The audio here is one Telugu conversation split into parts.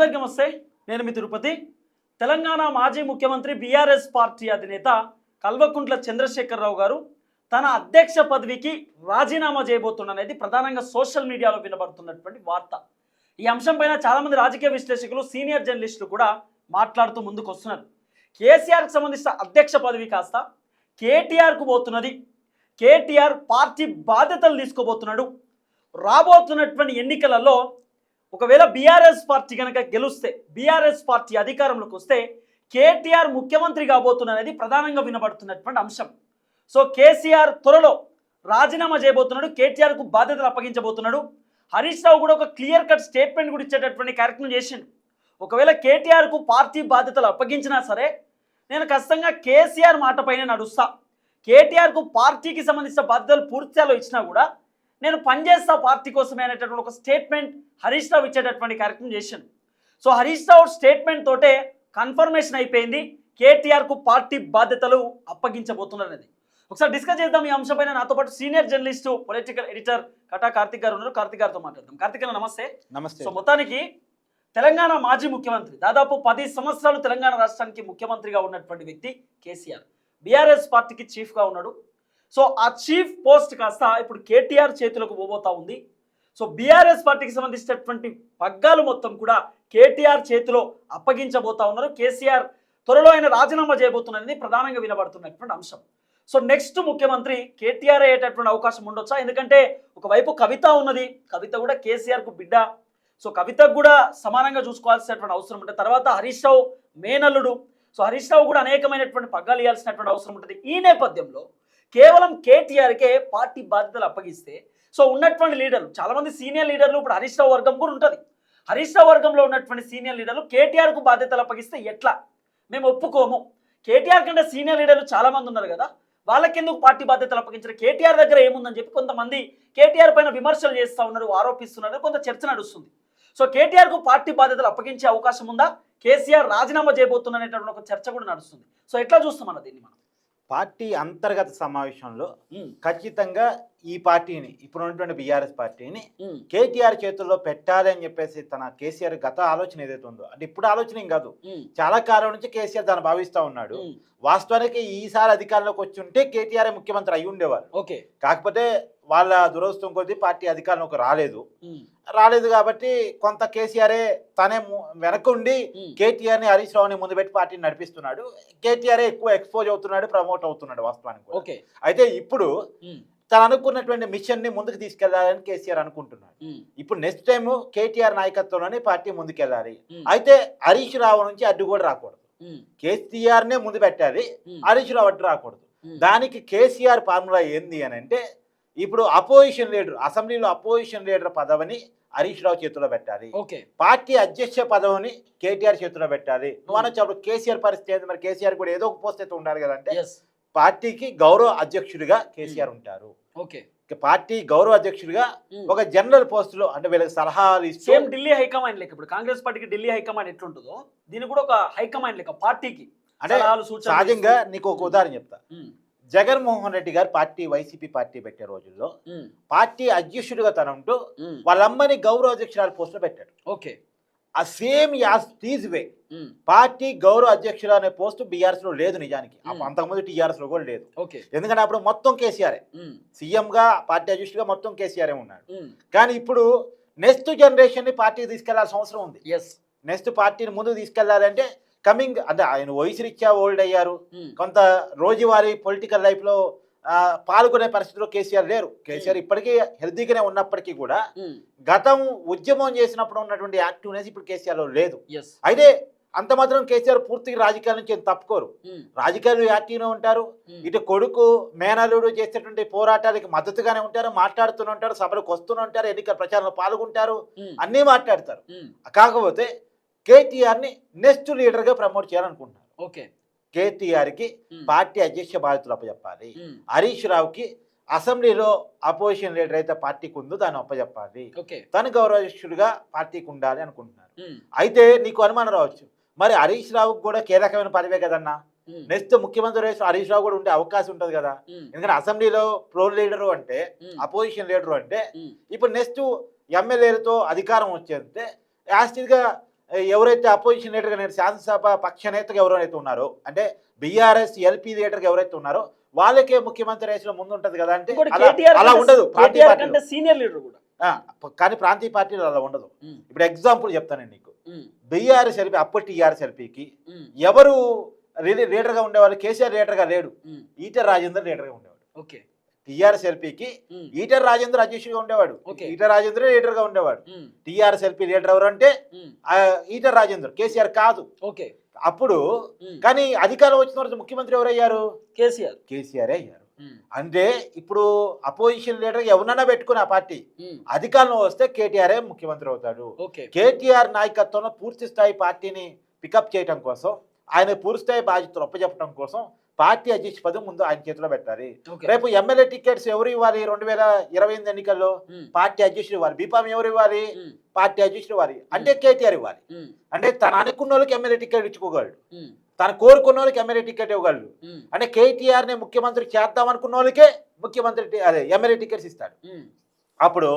అందరికీ నమస్తే నేను మీ తిరుపతి. తెలంగాణ మాజీ ముఖ్యమంత్రి బీఆర్ఎస్ పార్టీ అధినేత కల్వకుంట్ల చంద్రశేఖరరావు గారు తన అధ్యక్ష పదవికి రాజీనామా చేయబోతున్నది ప్రధానంగా సోషల్ మీడియాలో వినబడుతున్నటువంటి వార్త. ఈ అంశంపైన చాలామంది రాజకీయ విశ్లేషకులు సీనియర్ జర్నలిస్టులు కూడా మాట్లాడుతూ ముందుకు వస్తున్నారు కేసీఆర్కి సంబంధించిన అధ్యక్ష పదవి కాస్త కేటీఆర్కు పోతున్నది. కేటీఆర్ పార్టీ బాధ్యతలు తీసుకోబోతున్నాడు. రాబోతున్నటువంటి ఎన్నికలలో ఒకవేళ బీఆర్ఎస్ పార్టీ కనుక గెలుస్తే బీఆర్ఎస్ పార్టీ అధికారంలోకి వస్తే కేటీఆర్ ముఖ్యమంత్రి కాబోతున్నది ప్రధానంగా వినబడుతున్నటువంటి అంశం. సో కేసీఆర్ త్వరలో రాజీనామా చేయబోతున్నాడు కేటీఆర్కు బాధ్యతలు అప్పగించబోతున్నాడు. హరీష్ రావు కూడా ఒక క్లియర్ కట్ స్టేట్మెంట్ కూడా ఇచ్చేటటువంటి కార్యక్రమం చేసిండు. ఒకవేళ కేటీఆర్కు పార్టీ బాధ్యతలు అప్పగించినా సరే నేను ఖచ్చితంగా కేసీఆర్ మాటపైనే నడుస్తా. కేటీఆర్కు పార్టీకి సంబంధించిన బాధ్యతలు పూర్తిలో ఇచ్చినా కూడా నేను పనిచేస్తా పార్టీ కోసమే అనేటటువంటి ఒక స్టేట్మెంట్ హరీష్ రావు ఇచ్చేటటువంటి కార్యక్రమం చేశాను. సో హరీష్ రావు స్టేట్మెంట్ తోటే కన్ఫర్మేషన్ అయిపోయింది. కేటీఆర్కు పార్టీ బాధ్యతలు అప్పగించబోతున్నారు అనేది ఒకసారి డిస్కస్ చేద్దాం ఈ అంశంపైన. నాతో పాటు senior journalist political editor Kata Karthik గారు ఉన్నారు. కార్తిక్ గారితో మాట్లాడదాం. కార్తిక్ గారు నమస్తే. నమస్తే. సో మొత్తానికి తెలంగాణ మాజీ ముఖ్యమంత్రి దాదాపు పది సంవత్సరాలు తెలంగాణ రాష్ట్రానికి ముఖ్యమంత్రిగా ఉన్నటువంటి వ్యక్తి కేసీఆర్. బీఆర్ఎస్ పార్టీకి చీఫ్గా ఉన్నాడు. సో ఆ చీఫ్ పోస్ట్ కాస్త ఇప్పుడు కేటీఆర్ చేతులకు పోబోతా ఉంది. సో బీఆర్ఎస్ పార్టీకి సంబంధించినటువంటి పగ్గాలు మొత్తం కూడా కేటీఆర్ చేతిలో అప్పగించబోతా ఉన్నారు. కేసీఆర్ త్వరలో ఆయన రాజీనామా చేయబోతున్నది ప్రధానంగా వినబడుతున్నటువంటి అంశం. సో నెక్స్ట్ ముఖ్యమంత్రి కేటీఆర్ అయ్యేటటువంటి అవకాశం ఉండొచ్చా? ఎందుకంటే ఒకవైపు కవిత ఉన్నది. కవిత కూడా కేసీఆర్కు బిడ్డ. సో కవితకు కూడా సమానంగా చూసుకోవాల్సినటువంటి అవసరం ఉంటుంది తర్వాత హరీష్ రావు మేనల్లుడు. సో హరీష్ రావు కూడా అనేకమైనటువంటి పగ్గాలు ఇవ్వాల్సినటువంటి అవసరం ఉంటుంది. ఈ నేపథ్యంలో కేవలం కేటీఆర్కే పార్టీ బాధ్యతలు అప్పగిస్తే సో ఉన్నటువంటి లీడర్లు చాలామంది సీనియర్ లీడర్లు ఇప్పుడు హరీష్ రావు వర్గం కూడా ఉంటుంది. హరీష్ రావు వర్గంలో ఉన్నటువంటి సీనియర్ లీడర్లు కేటీఆర్కు బాధ్యతలు అప్పగిస్తే ఎట్లా? మేము ఒప్పుకోము. కేటీఆర్ కంటే సీనియర్ లీడర్లు చాలామంది ఉన్నారు కదా వాళ్ళకెందుకు పార్టీ బాధ్యతలు అప్పగించారు? కేటీఆర్ దగ్గర ఏముందని చెప్పి కొంతమంది కేటీఆర్ పైన విమర్శలు చేస్తూ ఉన్నారు ఆరోపిస్తున్నారు కొంత చర్చ నడుస్తుంది. సో కేటీఆర్కు పార్టీ బాధ్యతలు అప్పగించే అవకాశం ఉందా? కేసీఆర్ రాజీనామా చేయబోతున్నటువంటి ఒక చర్చ కూడా నడుస్తుంది. సో ఎట్లా చూస్తామన్న దీన్ని మనం? పార్టీ అంతర్గత సమావేశంలో ఖచ్చితంగా ఈ పార్టీని ఇప్పుడు ఉన్నటువంటి బీఆర్ఎస్ పార్టీని కేటీఆర్ చేతుల్లో పెట్టాలి అని చెప్పేసి తన కేసీఆర్ గత ఆలోచన ఏదైతే ఉందో. అంటే ఇప్పుడు ఆలోచన ఏం కాదు. చాలా కాలం నుంచి కేసీఆర్ దాన్ని భావిస్తూ ఉన్నాడు. వాస్తవానికి ఈసారి అధికారంలోకి వచ్చి ఉంటే కేటీఆర్ ముఖ్యమంత్రి అయి ఉండేవారు. ఓకే. కాకపోతే వాళ్ళ దురదృష్టం కొద్దీ పార్టీ అధికారంలోకి రాలేదు. రాలేదు కాబట్టి కొంత కేసీఆరే తనే ము- వెనక ఉండి ఉమ్, కేటీఆర్ని హరీష్ రావుని ముందు పెట్టి పార్టీని నడిపిస్తున్నాడు. కేటీఆర్ ఎక్కువ ఎక్స్పోజ్ అవుతున్నాడు ప్రమోట్ అవుతున్నాడు వాస్తవానికి అయితే ఇప్పుడు తను అనుకున్నటువంటి మిషన్ని ముందుకు తీసుకెళ్ళాలని కేసీఆర్ అనుకుంటున్నాడు. ఇప్పుడు నెక్స్ట్ టైం కేటీఆర్ నాయకత్వంలోనే పార్టీ ముందుకెళ్ళాలి. ఉమ్, అయితే హరీష్ రావు నుంచి అడ్డు కూడా రాకూడదు. కేసీఆర్ నే ముందు పెట్టాలి హరీష్ రావు అడ్డు రాకూడదు. దానికి కేసీఆర్ ఫార్ములా ఏంది అని అంటే ఇప్పుడు అపోజిషన్ లీడర్ అసెంబ్లీలో అపోజిషన్ లీడర్ పదవిని హరీష్ రావు చేతిలో పెట్టాలి. ఓకే. పార్టీ అధ్యక్ష పదవిని కేటీఆర్ చేతిలో పెట్టాలి. నువ్వు అనొచ్చు అప్పుడు కేసీఆర్ పరిస్థితి ఏంది? మరి కేసీఆర్ కూడా ఏదో ఒక పోస్ట్ అయితే ఉండాలి కదంటే పార్టీకి గౌరవ అధ్యక్షుడిగా కేసీఆర్ ఉంటారు. పార్టీ గౌరవ అధ్యక్షుడిగా ఉమ్. ఒక జనరల్ పోస్టులో అంటే వీళ్ళకి సలహాలు ఇస్తూ ఢిల్లీ హైకమాండ్ లెక్క. ఇప్పుడు కాంగ్రెస్ పార్టీకి ఢిల్లీ హైకమాండ్ ఎట్లుంటుందో దీనికి కూడా ఒక హైకమాండ్ లెక్క. పార్టీకి అంటే సహజంగా. నీకు ఒక ఉదాహరణ చెప్తా. జగన్మోహన్ రెడ్డి గారు పార్టీ వైసీపీ పార్టీ పెట్టే రోజుల్లో పార్టీ అధ్యక్షుడిగా తన ఉంటూ ఉమ్, వాళ్ళ అమ్మని గౌరవ అధ్యక్షురాలు పోస్టులో పెట్టాడు. ఓకే. ఆ same as these way. Party గౌరవ అధ్యక్షుడు అనే పోస్ట్ బీఆర్ఎస్లో లేదు నిజానికి. అంతకుముందు టీఆర్ఎస్లో కూడా లేదు. ఎందుకంటే అప్పుడు మొత్తం కేసీఆర్. సీఎం గా పార్టీ అధ్యక్షుడిగా మొత్తం కేసీఆర్ ఉన్నాడు. కానీ ఇప్పుడు నెక్స్ట్ జనరేషన్ని పార్టీకి తీసుకెళ్ళాల్సిన అవసరం ఉంది. నెక్స్ట్ పార్టీని ముందుకు తీసుకెళ్ళాలంటే కమింగ్ అంటే ఆయన వయసు రీత్యా ఓల్డ్ అయ్యారు. కొంత రోజువారీ పొలిటికల్ లైఫ్లో పాల్గొనే పరిస్థితిలో కేసీఆర్ లేరు. కేసీఆర్ ఇప్పటికీ హెల్తీగానే ఉన్నప్పటికీ కూడా గతం ఉద్యమం చేసినప్పుడు ఉన్నటువంటి యాక్టివ్నెస్ ఇప్పుడు కేసీఆర్లో లేదు అయితే అంత మాత్రం కేసీఆర్ పూర్తిగా రాజకీయాల నుంచి ఏం తప్పుకోరు. రాజకీయాలు యాక్టివ్గా ఉంటారు. ఇటు కొడుకు మేనలుడు చేసేటువంటి పోరాటాలకి మద్దతుగానే ఉంటారు. మాట్లాడుతూనే ఉంటారు. సభలకు వస్తూనే ఉంటారు. ఎన్నికల ప్రచారంలో పాల్గొంటారు. అన్నీ మాట్లాడతారు. కాకపోతే కేటీఆర్ని నెక్స్ట్ లీడర్గా ప్రమోట్ చేయాలనుకుంటున్నారు. ఓకే. కేటీఆర్కి పార్టీ అధ్యక్ష బాధ్యతలు అప్పచెప్పాలి హరీష్ రావుకి అసెంబ్లీలో అపోజిషన్ లీడర్ అయితే పార్టీకి ఉందో దాన్ని అప్పచెప్పాలి తను గౌరవాధ్యక్షుడిగా పార్టీకి ఉండాలి అనుకుంటున్నారు. అయితే నీకు అనుమానం రావచ్చు. మరి హరీష్ రావుకి కూడా కీలకమైన పదవే కదన్నా? నెక్స్ట్ ముఖ్యమంత్రి రేసు హరీష్ రావు కూడా ఉండే అవకాశం ఉంటుంది కదా? ఎందుకంటే అసెంబ్లీలో ప్రో లీడరు అంటే అపోజిషన్ లీడరు అంటే ఇప్పుడు నెక్స్ట్ ఎమ్మెల్యేలతో అధికారం వచ్చేస్తే యాస్టిల్గా ఎవరైతే అపోజిషన్ లీడర్గా నేను శాసనసభ పక్ష నేతగా ఎవరైతే ఉన్నారో అంటే బీఆర్ఎస్ ఎల్పీ లీడర్గా ఎవరైతే ఉన్నారో వాళ్ళకే ముఖ్యమంత్రి రేసులో ముందు ఉంటది కదా అంటే అలా- ఉండదు సీనియర్ లీడర్ కూడా. కానీ ప్రాంతీయ పార్టీలో అలా ఉండదు. ఇప్పుడు ఎగ్జాంపుల్ చెప్తాను నీకు. బీఆర్ఎస్ ఎల్పీ అప్పటి టీఆర్ఎస్ ఎల్పీకి ఎవరు లీడర్- లీడర్గా ఉండేవాళ్ళు? కేసీఆర్ లీడర్గా లేడు. ఈటెల రాజేందర్ లీడర్గా ఉండేవాడు. ఓకే. టీఆర్ఎస్ ఎల్పీకి ఈటెల రాజేందర్ అధ్యక్షుడిగా ఉండేవాడు. ఈటెల రాజేంద్ర లీడర్గా ఉండేవాడు. ఉమ్, టీఆర్ఎస్ ఎల్పీ లీడర్ ఎవరు అంటే ఈటెల రాజేందర్ కేసీఆర్ కాదు. ఓకే. అప్పుడు కానీ అధికారం వచ్చిన తర్వాత ముఖ్యమంత్రి ఎవరయ్యారు? కేసీఆర్. కేసీఆర్ అయ్యారు. అంటే ఇప్పుడు అపోజిషన్ లీడర్ ఎవరన్నా పెట్టుకుని ఆ పార్టీ అధికారంలో వస్తే కేటీఆర్ ముఖ్యమంత్రి అవుతాడు. కేటీఆర్ నాయకత్వంలో పూర్తి స్థాయి పార్టీని పికప్ చేయడం కోసం ఆయన పూర్తి స్థాయి బాధ్యతలు ఒప్పచెప్పడం కోసం పార్టీ అధ్యక్ష పదవి ముందు ఆయన చేతిలో పెట్టాలి. రేపు ఎమ్మెల్యే టికెట్స్ ఎవరు ఇవ్వాలి? రెండు వేల ఇరవై ఎనిమిది ఎన్నికల్లో పార్టీ అధ్యక్షుడు ఇవ్వాలి. బీపాం ఎవరు ఇవ్వాలి? పార్టీ అధ్యక్షుడు ఇవ్వాలి. అంటే కేటీఆర్ ఇవ్వాలి. అంటే తన అనుకున్న వాళ్ళకి ఎమ్మెల్యే టికెట్ ఇచ్చుకోగలడు. తను కోరుకున్న వాళ్ళకి ఎమ్మెల్యే టికెట్ ఇవ్వగలడు. అంటే కేటీఆర్ని ముఖ్యమంత్రి చేద్దాం అనుకున్న వాళ్ళకే ముఖ్యమంత్రి అదే ఎమ్మెల్యే టికెట్స్ ఇస్తాడు. అప్పుడు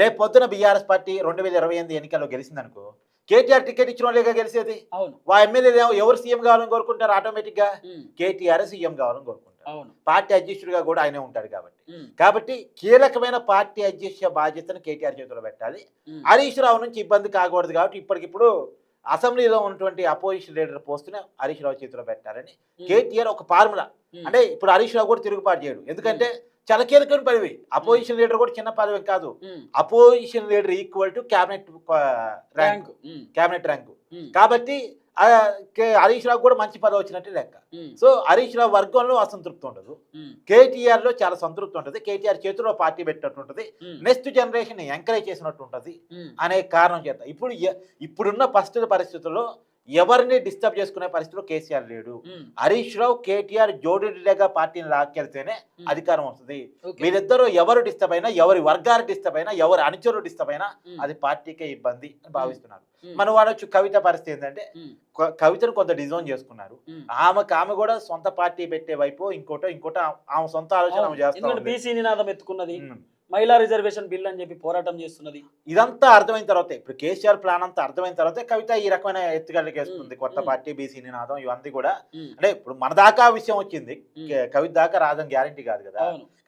రేపు పొద్దున బీఆర్ఎస్ పార్టీ రెండు వేల ఇరవై ఎనిమిది ఎన్నికల్లో గెలిచిందనుకో కేటీఆర్ టికెట్ ఇచ్చిన వాళ్ళేగా గెలిచేది వా ఎమ్మెల్యే ఎవరు సీఎం కావాలని కోరుకుంటారు? ఆటోమేటిక్గా కేటీఆర్ సీఎం కావాలని కోరుకుంటారు. పార్టీ అధ్యక్షుడిగా కూడా ఆయనే ఉంటాడు కాబట్టి. కాబట్టి కీలకమైన పార్టీ అధ్యక్ష బాధ్యతను కేటీఆర్ చేతిలో పెట్టాలి. హరీష్ రావు నుంచి ఇబ్బంది కాకూడదు కాబట్టి ఇప్పటికిప్పుడు అసెంబ్లీలో ఉన్నటువంటి అపోజిషన్ లీడర్ పోస్ట్ని హరీష్ రావు చేతిలో పెట్టాలని కేటీఆర్ ఒక ఫార్ములా. అంటే ఇప్పుడు హరీష్ రావు కూడా తిరుగుబాటు చేయడు. ఎందుకంటే చాలా కీలకమైన పదవి అపోజిషన్ లీడర్ కూడా చిన్న పదవి కాదు. Opposition leader equal to cabinet rank cabinet rank కాబట్టి హరీష్ రావు కూడా మంచి పదవి వచ్చినట్టు లెక్క. సో హరీష్ రావు వర్గంలో అసంతృప్తి ఉండదు. కేటీఆర్లో చాలా సంతృప్తి ఉంటుంది. కేటీఆర్ చేతిలో పార్టీ పెట్టినట్టు ఉంటుంది. నెక్స్ట్ జనరేషన్ ఎంకరేజ్ చేసినట్టు ఉంటుంది అనే కారణం చేత. ఇప్పుడు ఇప్పుడున్న పరిస్థితి పరిస్థితుల్లో ఎవరిని డిస్టర్బ్ చేసుకునే పరిస్థితిలో కేసీఆర్ లేడు. హరీష్ రావు కేటీఆర్ జోడీగా పార్టీని లాక్కెళ్తేనే ఉమ్, అధికారం వస్తుంది. వీరిద్దరూ ఎవరు డిస్టర్బ్ అయినా ఎవరి వర్గాలు డిస్టర్బ్ అయినా ఎవరి అనుచరులు డిస్టర్బ్ అయినా అది పార్టీకే ఇబ్బంది అని భావిస్తున్నారు. మనం వాడొచ్చు కవిత పరిస్థితి ఏంటంటే కవితను కొంత డిజైన్ చేసుకున్నారు. ఆమెకు ఆమె కూడా సొంత పార్టీ పెట్టే వైపు ఇంకోటో ఇంకోటో ఆమె సొంత ఆలోచన ఆమె. బీసీ నినాదం ఎత్తుకున్నది. మహిళా రిజర్వేషన్ బిల్ అని చెప్పి పోరాటం చేస్తున్నది. ఇదంతా అర్థమైన తర్వాత. ఇప్పుడు కేసీఆర్ ప్లాన్ అంతా అర్థమైన తర్వాత కవిత ఈ రకమైన ఉమ్, కొత్త. పార్టీ బీసీ నినాదం ఇవన్నీ కూడా. అంటే ఇప్పుడు మన దాకా విషయం వచ్చింది. కవిత దాకా రాదని గ్యారంటీ కాదు కదా.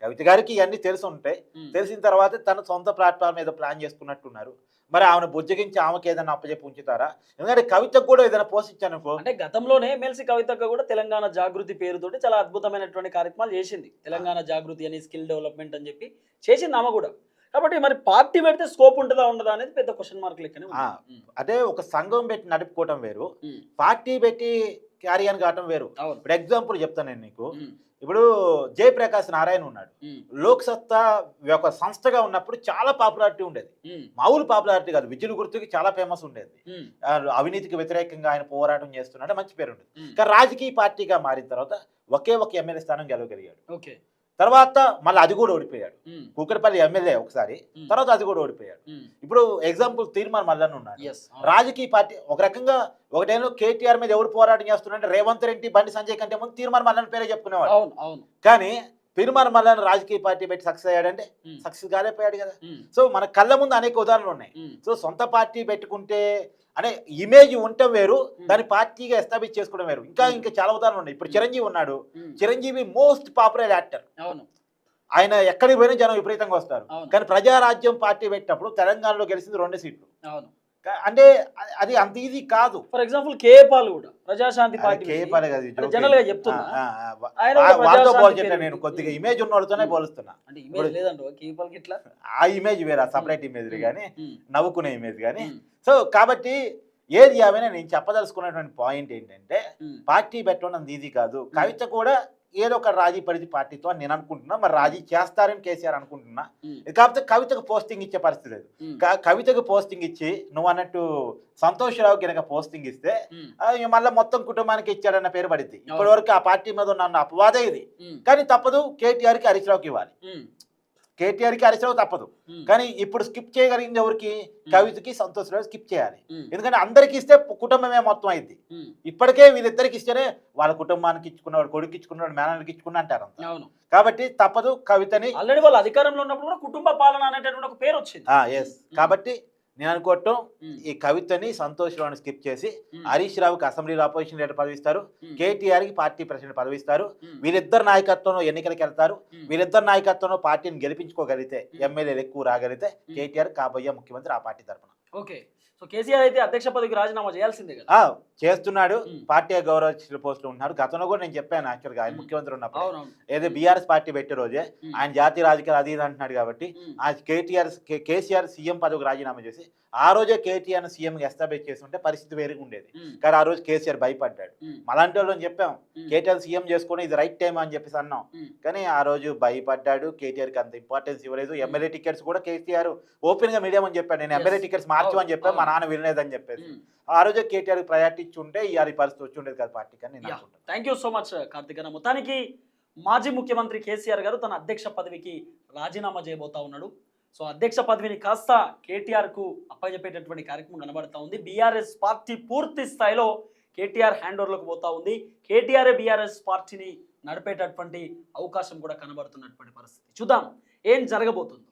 కవిత గారికి ఇవన్నీ తెలిసి ఉంటాయి తెలిసిన తర్వాత తన సొంత ప్లాట్ఫామ్ మీద ప్లాన్ చేసుకున్నట్టున్నారు. మరి ఆమెను బుజ్జగించి ఆమెకి ఏదైనా అప్పచెప్పి ఉంచుతారా? ఎందుకంటే కవితకు కూడా ఏదైనా పోషించానుకో అంటే గతంలోనే ఎమ్మెల్సీ కవితక్క కూడా తెలంగాణ జాగృతి పేరుతోటి చాలా అద్భుతమైనటువంటి కార్యక్రమాలు చేసింది. తెలంగాణ జాగృతి అని స్కిల్ డెవలప్మెంట్ అని చెప్పి చేసింది ఆమె కూడా. కాబట్టి మరి పార్టీ పెడితే స్కోప్ ఉంటుందా ఉండదా అనేది పెద్ద క్వశ్చన్ మార్క్ లెక్కనే అదే ఒక సంఘం పెట్టి నడుపుకోవటం వేరు. పార్టీ పెట్టి క్యారియన్ కావటం వేరు. ఇప్పుడు ఎగ్జాంపుల్ చెప్తాను నేను నీకు. ఇప్పుడు జయప్రకాష్ నారాయణ ఉన్నాడు. లోక్ సత్తా ఒక సంస్థగా ఉన్నప్పుడు చాలా పాపులారిటీ ఉండేది. మామూలు పాపులారిటీ కాదు. విద్యుల్ గుర్తుకి చాలా ఫేమస్ ఉండేది. అవినీతికి వ్యతిరేకంగా ఆయన పోరాటం చేస్తున్నాడు. మంచి పేరు ఉండేది. కానీ రాజకీయ పార్టీగా మారిన తర్వాత ఒకే ఒక ఎమ్మెల్యే స్థానం గెలవగలిగాడు. ఓకే. తర్వాత మళ్ళీ అది కూడా ఓడిపోయాడు. కూకట్పల్లి ఎమ్మెల్యే ఒకసారి తర్వాత అది కూడా ఓడిపోయాడు. ఇప్పుడు ఎగ్జాంపుల్ తీర్మాన్ మల్లన్న ఉన్నాడు. రాజకీయ పార్టీ ఒక రకంగా ఒకటేమో కేటీఆర్ మీద ఎవరు పోరాటం చేస్తున్నారంటే రేవంత్ రెడ్డి బండి సంజయ్ కంటే ముందు తీర్మాన్ మల్లన్న పేరే చెప్పుకునేవాడు. కానీ తీర్మాన్ మల్లన్న రాజకీయ పార్టీ పెట్టి సక్సెస్ అయ్యాడంటే సక్సెస్ కాలేకపోయాడు కదా. సో మన కళ్ళ ముందు అనేక ఉదాహరణలు ఉన్నాయి. సో సొంత పార్టీ పెట్టుకుంటే అనే ఇమేజ్ ఉండటం వేరు దాని పార్టీగా ఎస్టాబ్లిష్ చేసుకోవడం వేరు. ఇంకా ఇంకా చాలా ఉదాహరణలు ఉన్నాయి. ఇప్పుడు చిరంజీవి ఉన్నాడు. చిరంజీవి మోస్ట్ పాపులర్ యాక్టర్ అవును. ఆయన ఎక్కడికి పోయినా జనం విపరీతంగా వస్తారు. కానీ ప్రజారాజ్యం పార్టీ పెట్టినప్పుడు తెలంగాణలో గెలిచింది రెండు సీట్లు. అవును. అంటే అది అంత ఈజీ కాదు. ఫర్ ఎగ్జాంపుల్ కేపాల్ కూడా ప్రజాశాంతి కాదు, ఇది. జనరల్గా చెప్తున్నా. వాళ్ళతో నేను. కొద్దిగా ఇమేజ్ ఉన్నోడితోనే. పోలుస్తున్నా. అంటే ఇమేజ్ లేదండి కేపాల్కి ఇట్లా? ఆ ఇమేజ్ వేరే సపరేట్ ఇమేజ్ కానీ నవ్వుకునే ఇమేజ్ కానీ సో కాబట్టి ఏది ఏమైనా నేను చెప్పదలుచుకున్నటువంటి పాయింట్ ఏంటంటే పార్టీ పెట్టడం అంత ఈజీ కాదు. కవిత కూడా ఏదో ఒక రాజీ పరిధి పార్టీతో అని నేను అనుకుంటున్నా. మరి రాజీ చేస్తారని కేసీఆర్ అనుకుంటున్నా. కాకపోతే కవితకు పోస్టింగ్ ఇచ్చే పరిస్థితి లేదు. కవితకు పోస్టింగ్ ఇచ్చి నువ్వు అన్నట్టు సంతోష్ రావు కనుక పోస్టింగ్ ఇస్తే మళ్ళీ మొత్తం కుటుంబానికి ఇచ్చాడన్న పేరు పడింది ఇప్పటి వరకు ఆ పార్టీ మీద ఉన్న అపవాదే ఇది. కానీ తప్పదు కేటీఆర్కి హరీష్ ఇవ్వాలి. కేటీఆర్కి హరీష్ రావు తప్పదు. కానీ ఇప్పుడు స్కిప్ చేయగలిగింది ఎవరికి? కవితకి సంతోష్ రావు స్కిప్ చేయాలి. ఎందుకంటే అందరికి ఇస్తే కుటుంబమే మొత్తం అయింది. ఇప్పటికే వీళ్ళిద్దరికి ఇస్తేనే వాళ్ళ కుటుంబానికి ఇచ్చుకున్నవాడు కొడుకు ఇచ్చుకున్నాడు మేనల్కి ఇచ్చుకున్నా అంటారు కాబట్టి తప్పదు కవితని ఆల్రెడీ వాళ్ళు అధికారంలో ఉన్నప్పుడు కూడా కుటుంబ పాలన అనేటటువంటి ఒక పేరు వచ్చింది. ఎస్ కాబట్టి నేను అనుకోవటం ఈ కవితని సంతోష్ రావుని స్కిప్ చేసి హరీష్ రావుకి అసెంబ్లీలో అపోజిషన్ లీడర్ పదవి ఇస్తారు ఉమ్, కేటీఆర్కి పార్టీ ప్రెసిడెంట్ పదవి ఇస్తారు ఉమ్, వీరిద్దరు నాయకత్వంలో ఎన్నికలకు వెళ్తారు. వీరిద్దరు నాయకత్వంలో పార్టీని గెలిపించుకోగలిగితే ఎమ్మెల్యేలు ఎక్కువ రాగలిగితే. కేటీఆర్ కాబోయే ముఖ్యమంత్రి ఆ పార్టీ తరఫున ఓకే. సో కేసీఆర్ అయితే అధ్యక్ష పదవికి రాజీనామా చేయాల్సిందే కదా. చేస్తున్నాడు. పార్టీ గౌరవ పోస్టులు ఉన్నారు గతంలో కూడా నేను చెప్పాను యాక్చువల్గా ఆయన. ముఖ్యమంత్రి ఉన్నప్పుడు. ఏదో బీఆర్ఎస్ పార్టీ పెట్టే రోజే ఆయన జాతీయ రాజకీయాలు అది అంటున్నాడు కాబట్టి ఆ కేటీఆర్ కేసీఆర్ సీఎం పదవికి రాజీనామా చేసి ఆ రోజే కేటీఆర్ సీఎం ఎస్టాబ్లిష్ చేసి ఉంటే పరిస్థితి వేరుగా ఉండేది. కానీ ఆ రోజు కేసీఆర్ భయపడ్డాడు. ఉమ్, అలాంటి వాళ్ళని చెప్పాం కేటీఆర్ సీఎం చేసుకుని ఇది రైట్ టైం అని చెప్పేసి అన్నాం. కానీ ఆ రోజు భయపడ్డాడు కేటీఆర్కి అంత ఇంపార్టెన్స్ ఇవ్వలేదు. ఎమ్మెల్యే టికెట్స్ కూడా కేసీఆర్ ఓపెన్గా మీడియం అని చెప్పాను నేను. ఎమ్మెల్యే టికెట్స్ మార్చమని చెప్పాను మా. నాన్న వినలేదని చెప్పేసి. ఆ రోజే కేటీఆర్ ప్రయారిటీ ఇచ్చి ఉంటే ఈ పరిస్థితి వచ్చి ఉండేది కదా పార్టీకి అని నేను thank you so much Karthik అన్న. మొత్తానికి మాజీ ముఖ్యమంత్రి కేసీఆర్ గారు తన అధ్యక్ష పదవికి రాజీనామా చేయబోతా ఉన్నాడు. సో అధ్యక్ష పదవిని కాస్త కేటీఆర్కు అప్పచెప్పేటటువంటి కార్యక్రమం కనబడతా ఉంది. బీఆర్ఎస్ పార్టీ పూర్తి స్థాయిలో కేటీఆర్ హ్యాండ్ ఓవర్లకు పోతా ఉంది. కేటీఆర్ బీఆర్ఎస్ పార్టీని నడిపేటటువంటి అవకాశం కూడా కనబడుతున్నటువంటి పరిస్థితి. చూద్దాం ఏం జరగబోతుందో.